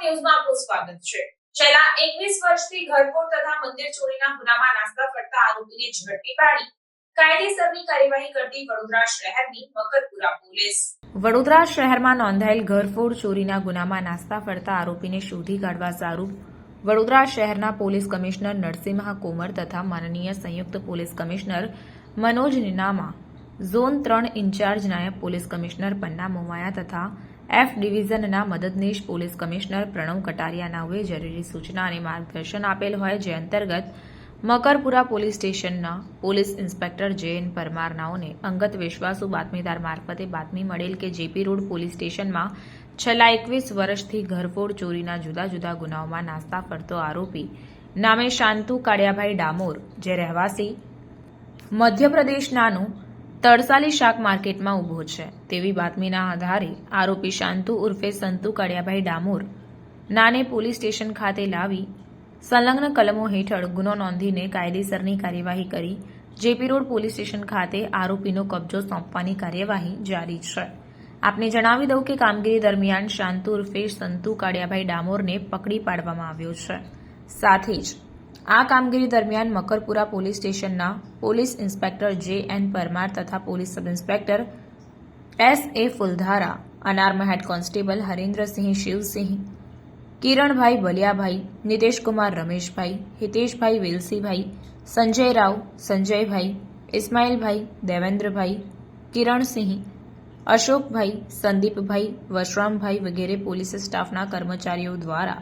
ન્યૂઝમાં આપનું સ્વાગત છે. છેલ્લા એકવીસ વર્ષથી ઘરફોડ તથા મંદિર ચોરીના ગુનામાં નાસ્તા ફરતા આરોપીને ઝડપી પાડી. કાયદેસરની કાર્યવાહી કરતી વડોદરા શહેરની મકરપુરા પોલીસ. વડોદરા શહેરમાં નોંધાયેલ ઘરફોડ ચોરીના ગુનામાં નાસ્તા ફરતા આરોપીને શોધી કાઢવા સારું વડોદરા શહેરના પોલીસ કમિશનર નરસિંહ કોમર તથા માનનીય સંયુક્ત police commissioner Manoj Ninama, zone ત્રણ ઇન્ચાર્જ નાયબ પોલીસ કમિશનર પન્ના મોમાયા તથા એફ ડિવિઝનના મદદનીશ પોલીસ કમિશનર પ્રણવ કટારિયા નાઓએ જરૂરી સૂચના અને માર્ગદર્શન આપેલ હોય જે અંતર્ગત મકરપુરા પોલીસ સ્ટેશનના police inspector J N Parmar નાઓને અંગત વિશ્વાસુ બાતમીદાર મારફતે બાતમી મળેલ કે જેપી રોડ પોલીસ સ્ટેશનમાં છેલ્લા એકવીસ વર્ષથી ઘરફોડ ચોરીના જુદા જુદા ગુનાઓમાં નાસ્તા ફરતો આરોપી નામે શાંતુ કાળિયાભાઈ ડામોર, જે રહેવાસી મધ્યપ્રદેશનાનું તરસાલી શાક માર્કેટમાં ઊભો છે. તેવી બાતમીના આધારે આરોપી શાંતુ ઉર્ફે સંતુ કાળિયાભાઈ ડામોર નાને પોલીસ સ્ટેશન ખાતે લાવી સંલગ્ન કલમો હેઠળ ગુનો નોંધીને કાયદેસરની કાર્યવાહી કરી. જેપી રોડ પોલીસ સ્ટેશન ખાતે આરોપીનો કબજો સોંપવાની કાર્યવાહી જારી છે. આપને જણાવી દઉં કે કામગીરી દરમિયાન શાંતુ ઉર્ફે સંતુ કાળિયાભાઈ ડામોરને પકડી પાડવામાં આવ્યો છે. સાથે જ આ કામગીરી દરમિયાન મકરપુરા પોલીસ સ્ટેશનના police inspector J N Parmar તથા police sub inspector S A Phuldhara unarmed head constable Harendrasinh Shivsinh Kiranbhai Baliyabhai Niteshkumar Rameshbhai Hiteshbhai Velsibhai Sanjay Rao Sanjaybhai Ismailbhai Devendrabhai Kiransinh Ashokbhai Sandeepbhai Vashrambhai વગેરે police સ્ટાફના કર્મચારીઓ દ્વારા